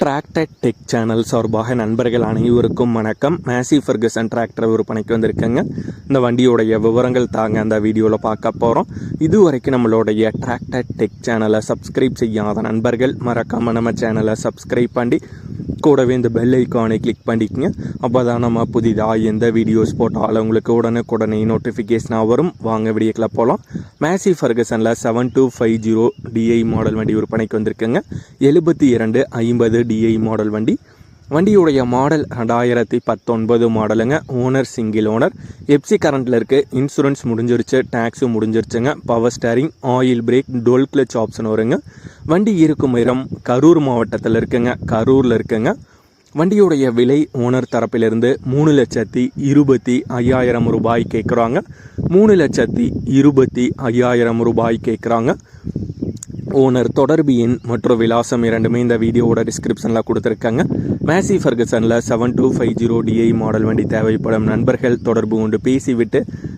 Tractor tech channel சார்பாக நண்பர்கள் அனைவருக்கும் வணக்கம். மேசி ஃபர்கசன் டிராக்டர் விற்பனைக்கு வந்திருக்கேங்க. இந்த வண்டியோடைய விவரங்கள் தாங்க அந்த வீடியோவில் பார்க்க போகிறோம் இதுவரைக்கும் நம்மளுடைய டிராக்டர் டெக் சேனலை சப்ஸ்கிரைப் செய்யாத நண்பர்கள் மறக்காமல் நம்ம சேனலை சப்ஸ்கிரைப் பண்ணி கூடவே இந்த பெல் ஐக்கானை கிளிக் பண்ணிக்கங்க. அப்போ தான் நம்ம புதிதாக எந்த வீடியோஸ் போட்டாலும் உங்களுக்கு உடனுக்குடனே நோட்டிஃபிகேஷனாக வரும். வாங்க வீடியோக்கில் போகலாம் Massey ஃபர்கசனில் seven two five zero DI model வண்டி விற்பனைக்கு வந்திருக்குங்க. எழுபத்தி இரண்டு ஐம்பது டிஐ மாடல் வண்டி. வண்டியுடைய மாடல் ரெண்டாயிரத்தி பத்தொன்பது மாடலுங்க ஓனர் சிங்கிள் ஓனர் எப்சி கரண்ட்டில் இருக்குது இன்சூரன்ஸ் முடிஞ்சிருச்சு. டேக்ஸும் முடிஞ்சிருச்சுங்க. Power steering oil brake dual clutch option வருங்க. வண்டி இருக்கும் இடம் கரூர் மாவட்டத்தில் இருக்குங்க. கரூரில் இருக்குங்க. வண்டியுடைய விலை ஓனர் தரப்பிலிருந்து மூணு லட்சத்தி இருபத்தி ஐயாயிரம் ரூபாய் கேட்குறாங்க மூணு லட்சத்தி இருபத்தி ஐயாயிரம் ரூபாய் கேட்குறாங்க ஓனர் தொடர்பு எண் மற்றும் விலாசம் இரண்டுமே இந்த வீடியோவோட டிஸ்கிரிப்ஷனில் கொடுத்துருக்காங்க. Massey ஃபர்கசனில் seven two five zero DI model வண்டி தேவைப்படும் நண்பர்கள் தொடர்பு கொண்டு பேசிவிட்டு